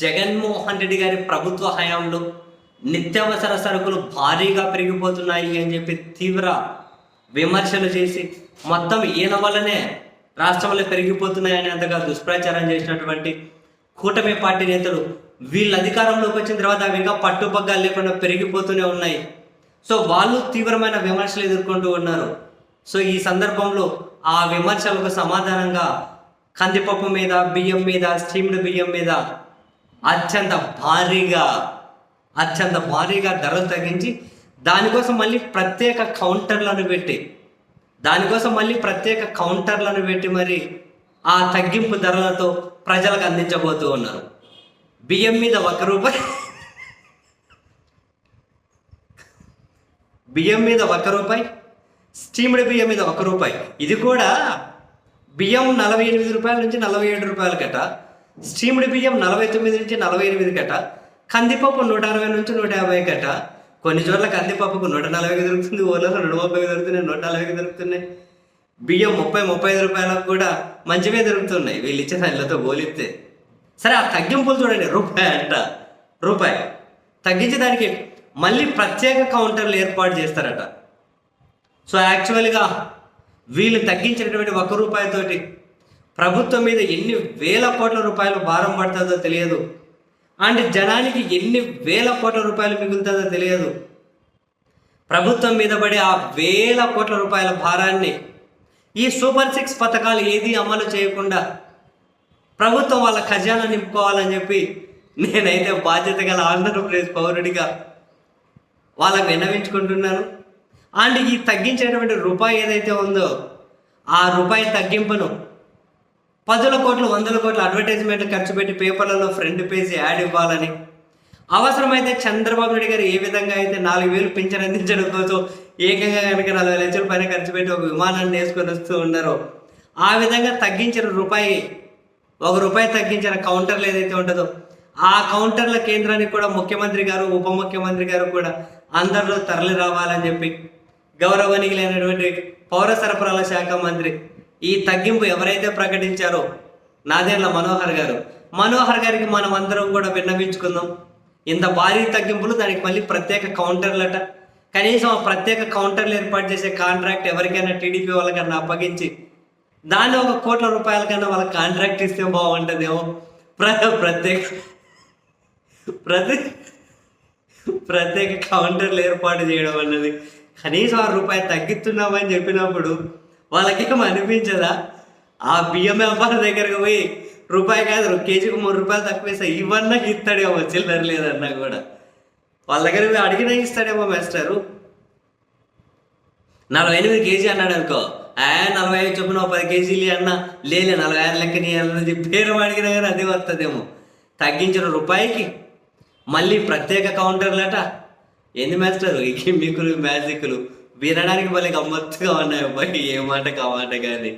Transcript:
జగన్మోహన్ రెడ్డి గారి ప్రభుత్వ హయాంలో నిత్యావసర సరుకులు భారీగా పెరిగిపోతున్నాయి అని చెప్పి తీవ్ర విమర్శలు చేసి మొత్తం ఈయన వల్లనే రాష్ట్రంలో పెరిగిపోతున్నాయని అంతగా దుష్ప్రచారం చేసినటువంటి కూటమి పార్టీ నేతలు వీళ్ళు అధికారంలోకి వచ్చిన తర్వాత అవి ఇంకా పట్టుపగ్గాలు లేకుండా పెరిగిపోతూనే ఉన్నాయి. సో వాళ్ళు తీవ్రమైన విమర్శలు ఎదుర్కొంటూ ఉన్నారు. సో ఈ సందర్భంలో ఆ విమర్శలకు సమాధానంగా కందిపప్పు మీద బియ్యం మీద స్టీమ్డ్ బియ్యం మీద అత్యంత భారీగా అత్యంత భారీగా ధరలు తగ్గించి దానికోసం మళ్ళీ ప్రత్యేక కౌంటర్లను పెట్టి దానికోసం మళ్ళీ ప్రత్యేక కౌంటర్లను పెట్టి మరి ఆ తగ్గింపు ధరలతో ప్రజలకు అందించబోతూ ఉన్నారు. బియ్యం మీద ఒక రూపాయి. బియ్యం మీద ఒక రూపాయి. స్టీమ్డ్ బియ్యం మీద ఒక రూపాయి. ఇది కూడా బియ్యం నలభై ఎనిమిది రూపాయల నుంచి నలభై ఏడు రూపాయలు కట స్టీముడి బియ్యం నలభై తొమ్మిది నుంచి నలభై ఎనిమిది గట కందిపప్పు నూట అరవై నుంచి నూట యాభై గట. కొన్ని చోట్ల కందిపప్పుకు నూట నలభైకి దొరుకుతుంది ఓలలో రెండు ముప్పై దొరుకుతున్నాయి నూట నలభైకి దొరుకుతున్నాయి. బియ్యం ముప్పై ముప్పై ఐదు రూపాయలకు కూడా మంచివే దొరుకుతున్నాయి. వీళ్ళు ఇచ్చే దానిలతో పోలిస్తే. సరే ఆ తగ్గింపులు చూడండి. రూపాయి అంట. రూపాయి. తగ్గించే దానికి మళ్ళీ ప్రత్యేక కౌంటర్లు ఏర్పాటు చేస్తారట. సో యాక్చువల్గా వీళ్ళు తగ్గించినటువంటి ఒక రూపాయితోటి ప్రభుత్వం మీద ఎన్ని వేల కోట్ల రూపాయలు భారం పడుతుందో తెలియదు. అండ్ జనానికి ఎన్ని వేల కోట్ల రూపాయలు మిగులుతుందో తెలియదు. ప్రభుత్వం మీద పడే ఆ వేల కోట్ల రూపాయల భారాన్ని ఈ సూపర్ సిక్స్ పథకాలు ఏది అమలు చేయకుండా ప్రభుత్వం వాళ్ళ ఖజానా నింపుకోవాలని చెప్పి నేనైతే బాధ్యత గల ఆంధ్రప్రదేశ్ పౌరుడిగా వాళ్ళ విన్నవించుకుంటున్నాను. అండ్ ఈ తగ్గించేటువంటి రూపాయి ఏదైతే ఉందో ఆ రూపాయి తగ్గింపును పదుల కోట్లు వందల కోట్ల అడ్వర్టైజ్మెంట్లు ఖర్చు పెట్టి పేపర్లలో ఫ్రంట్ పేజీ యాడ్ ఇవ్వాలని. అవసరమైతే చంద్రబాబు నాయుడు గారు ఏ విధంగా అయితే నాలుగు వేలు పింఛన్ అందించడం కోసం ఏకంగా కనుక నలభై లక్షల పైన ఖర్చు పెట్టి ఒక విమానాన్ని వేసుకొని వస్తూ ఉన్నారో ఆ విధంగా తగ్గించిన రూపాయి ఒక రూపాయి తగ్గించిన కౌంటర్లు ఏదైతే ఉంటుందో ఆ కౌంటర్ల కేంద్రానికి కూడా ముఖ్యమంత్రి గారు ఉప ముఖ్యమంత్రి గారు కూడా అందరిలో తరలి రావాలని చెప్పి గౌరవనీయులైనటువంటి పౌర సరఫరాల శాఖ మంత్రి ఈ తగ్గింపు ఎవరైతే ప్రకటించారో నాదేళ్ళ మనోహర్ గారు. మనోహర్ గారికి మనం అందరం కూడా విన్నవించుకుందాం. ఇంత భారీ తగ్గింపులు దానికి మళ్ళీ ప్రత్యేక కౌంటర్లట. కనీసం ఆ ప్రత్యేక కౌంటర్లు ఏర్పాటు చేసే కాంట్రాక్ట్ ఎవరికైనా టీడీపీ వాళ్ళకన్నా అప్పగించి దాన్ని ఒక కోట్ల రూపాయల కన్నా వాళ్ళకి కాంట్రాక్ట్ ఇస్తే బాగుంటుందేమో. ప్ర ప్రత్యేక ప్రతి ప్రత్యేక కౌంటర్లు ఏర్పాటు చేయడం అన్నది. కనీసం ఆ రూపాయి తగ్గిస్తున్నామని చెప్పినప్పుడు వాళ్ళకేం అనిపించదా? ఆ బియ్యం వ్యాపారం దగ్గరకు పోయి రూపాయి కాదు కేజీకి మూడు రూపాయలు తక్కువ ఇస్తా ఇవన్నా ఇస్తాడేమో చిల్లర లేదన్నా కూడా. వాళ్ళ దగ్గర పోయి అడిగినా ఇస్తాడేమో మాస్టరు. నలభై ఎనిమిది కేజీ అన్నాడు అనుకో. ఆ నలభై ఐదు చొప్పున పది కేజీలు అన్న. లేలే నలభై ఐదు లెక్క నీ అన్నది పేరు అడిగినా కానీ అదే వస్తుందేమో తగ్గించిన రూపాయికి మళ్ళీ ప్రత్యేక కౌంటర్లట. ఎన్ని మాస్టర్? ఈ మ్యాజిక్లు. వినడానికి మళ్ళీ గమ్మత్తుగా ఉన్నాయి అబ్బాయి ఏ మాట కామాట కానీ.